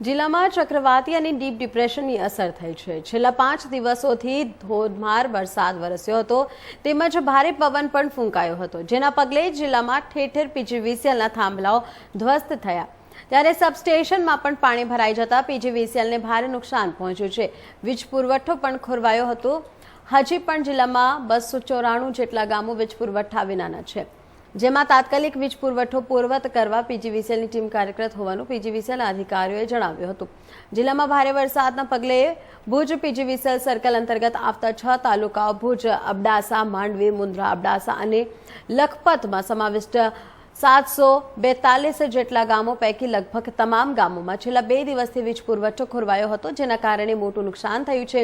જિલ્લામાં ચક્રવાતી અને ડીપ ડિપ્રેશનની અસર થઈ છે. છેલ્લા પાંચ દિવસોથી ધોધમાર વરસાદ વરસ્યો હતો. તેમજ ભારે પવન પણ ફૂંકાયો હતો. જેના પગલે જિલ્લામાં ઠેર ઠેર પીજીવીસીએલના થાંભલાઓ ધ્વસ્ત થયા. ત્યારે સબસ્ટેશનમાં પણ પાણી ભરાઈ જતા પીજીવીસીએલને ભારે નુકસાન પહોંચ્યું છે. વીજ પુરવઠો પણ ખોરવાયો હતો. હજી પણ જિલ્લામાં બસો ચોરાણું જેટલા ગામો વીજ પુરવઠા વિનાના છે. જેમાં તાત્કાલિક વીજ પુરવઠો પૂર્વત કરવા પીજીવીસીએલની ટીમ કાર્યરત હોવાનું પીજીવીસીએલના અધિકારીઓએ જણાવ્યું હતું. જિલ્લામાં ભારે વરસાદના પગલે ભુજ પીજીવીસીએલ સર્કલ અંતર્ગત આવતા છ તાલુકાઓ ભુજ, અબડાસા, માંડવી મુન્દ્રા અબડાસા અને લખપતમાં સમાવિષ્ટ સાતસો બેતાલીસ જેટલા ગામો પૈકી લગભગ તમામ ગામોમાં છેલ્લા બે દિવસથી વીજ પુરવઠો ખોરવાયો હતો, જેના કારણે મોટું નુકસાન થયું છે.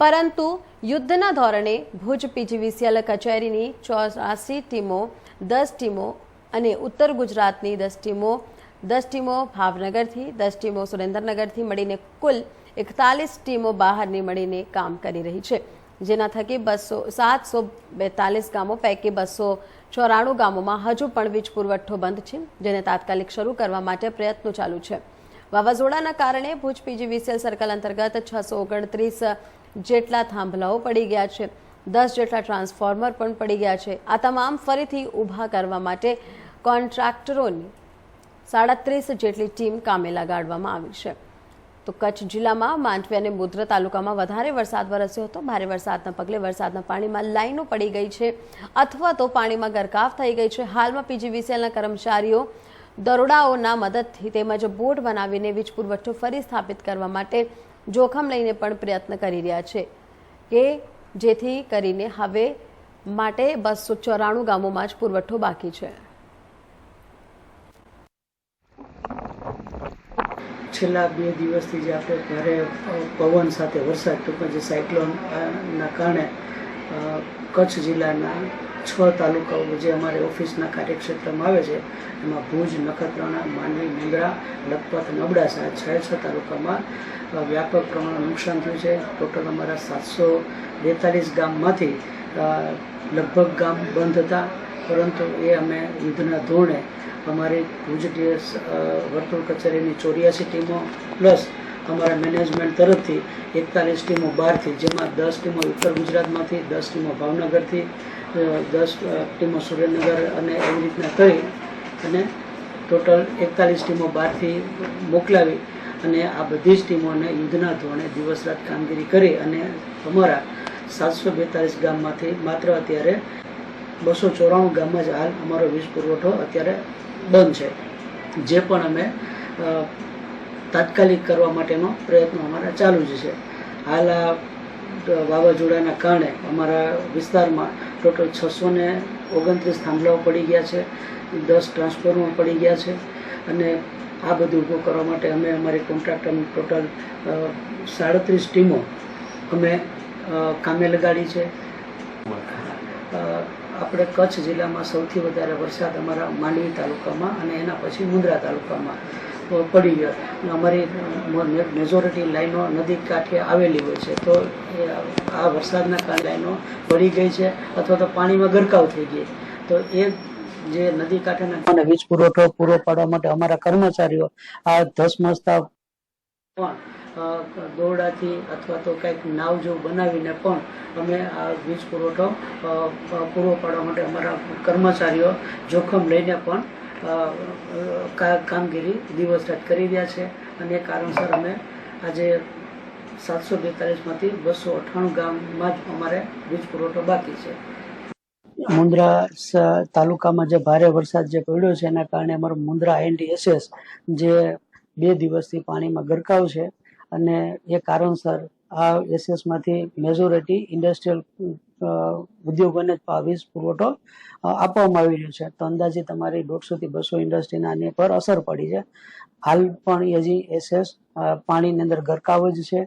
પરંતુ યુદ્ધના ધોરણે ભુજ પીજીવીસીએલ કચેરીની ચોરાસી ટીમો, દસ ટીમો અને ઉત્તર ગુજરાતની દસ ટીમો દસ ટીમો ભાવનગરથી, દસ ટીમો સુરેન્દ્રનગરથી મળીને કુલ એકતાલીસ ટીમો બહારની મળીને કામ કરી રહી છે. જેના થકી બસો, સાતસો બેતાલીસ ગામો પૈકી બસો ચોરાણું ગામોમાં હજુ પણ વીજ પુરવઠો બંધ છે, જેને તાત્કાલિક શરૂ કરવા માટે પ્રયત્નો ચાલુ છે. વાવાઝોડાના કારણે ભુજ પીજીવીસીએલ સર્કલ અંતર્ગત છસો ઓગણત્રીસ જેટલા થાંભલાઓ પડી ગયા છે. દસ જેટલા ટ્રાન્સફોર્મર પણ પડી ગયા છે. આ તમામ ફરીથી ઊભા કરવા માટે કોન્ટ્રાક્ટરોની સાડત્રીસ જેટલી ટીમ કામે લગાડવામાં આવી છે. તો કચ્છ જિલ્લામાં, માંડવી અને મુદ્રા તાલુકામાં વધારે વરસાદ વરસ્યો હતો. ભારે વરસાદના પગલે વરસાદના પાણીમાં લાઈનો પડી ગઈ છે. અથવા તો પાણીમાં ગરકાવ થઈ ગઈ છે. હાલમાં પીજીવીસીએલના કર્મચારીઓ દરોડાઓના મદદથી તેમજ બોટ બનાવીને વીજ પુરવઠો ફરી સ્થાપિત કરવા માટે જોખમ લઈને પણ પ્રયત્ન કરી રહ્યા છે કે જેથી કરીને હવે માટે બસો ચોરાણું ગામોમાં જ પુરવઠો બાકી છે. છેલ્લા બે દિવસથી જે આપણે ભારે પવન સાથે વરસાદ, ટૂંકમાં જે સાયક્લોનના કારણે કચ્છ જિલ્લાના છ તાલુકાઓ જે અમારે ઓફિસના કાર્યક્ષેત્રમાં આવે છે, એમાં ભુજ, નખત્રાણા, માંડવી મુંદ્રા લખપત અને અબડાસા છ છ તાલુકામાં વ્યાપક પ્રમાણમાં નુકસાન થયું છે. ટોટલ અમારા સાતસો બેતાલીસ ગામમાંથી લગભગ ગામ બંધ હતા, પરંતુ એ અમે યુદ્ધના ધોરણે અમારી ભુજ વર્તુળ કચેરીની ચોર્યાસી ટીમો, પ્લસ અમારા મેનેજમેન્ટ તરફથી એકતાલીસ ટીમો બહારથી, જેમાં દસ ટીમો ઉત્તર ગુજરાતમાંથી, દસ ટીમો ભાવનગરથી દસ ટીમો સુરેન્દ્રનગર અને એવી રીતના કરી અને ટોટલ એકતાલીસ ટીમો બહારથી મોકલાવી અને આ બધી જ ટીમોને યુદ્ધના ધોરણે દિવસ રાત કામગીરી કરી અને અમારા સાતસો બેતાલીસ ગામમાંથી માત્ર અત્યારે બસો ચોરાણું ગામમાં જ હાલ અમારો વીજ પુરવઠો અત્યારે બંધ છે. જે પણ અમે તાત્કાલિક કરવા માટેનો પ્રયત્ન અમારા ચાલુ જ છે. હાલ આ વાવાઝોડાના કારણે અમારા વિસ્તારમાં ટોટલ છસો ને ઓગણત્રીસ થાંભલાઓ પડી ગયા છે, દસ ટ્રાન્સફોર્મર પડી ગયા છે અને આ બધું ઊભું કરવા માટે અમે અમારી કોન્ટ્રાક્ટરની ટોટલ સાડત્રીસ ટીમો અમે કામે લગાડી છે. આપણે કચ્છ જિલ્લામાં સૌથી વધારે વરસાદ અમારા માંડવી તાલુકામાં અને એના પછી મુન્દ્રા તાલુકામાં પડી ગયો. અમારી મેજોરિટી લાઈનો નદી કાંઠે આવેલી હોય છે. તો આ વરસાદના કારણે લાઈનો પડી ગઈ છે અથવા તો પાણીમાં ગરકાવ થઈ ગઈ તો એ જે નદી કાંઠેના વીજ પુરવઠો પૂરો પાડવા માટે અમારા કર્મચારીઓ આ ધસમસતા પણ દોરડાથી અથવા તો કંઈક નાવ જેવું બનાવીને પણ અમે આ વીજ પુરવઠો પૂરો પાડવા માટે અમારા કર્મચારીઓ જોખમ લઈને પણ કામગીરી દિવસ રાત કરી રહ્યા છે. અને એ કારણસર અમે આજે સાતસો બેતાલીસમાંથી બસો અઠ્ઠાણું ગામમાં જ અમારે વીજ પુરવઠો બાકી છે. મુન્દ્રા તાલુકામાં જે ભારે વરસાદ જે પડ્યો છે, એના કારણે અમારું મુન્દ્રા એનડીએસએસ જે બે દિવસથી પાણીમાં ગરકાવ છે. અને એ કારણસર આ એસએસમાંથી મેજોરિટી ઇન્ડસ્ટ્રીયલ ઉદ્યોગોને વીજ પુરવઠો આપવામાં આવી રહ્યો છે. તો અંદાજે તમારી દોઢસોથી બસો ઇન્ડસ્ટ્રીના આની પર અસર પડી છે. હાલ પણ હજી એસએસ પાણીની અંદર ગરકાવ જ છે.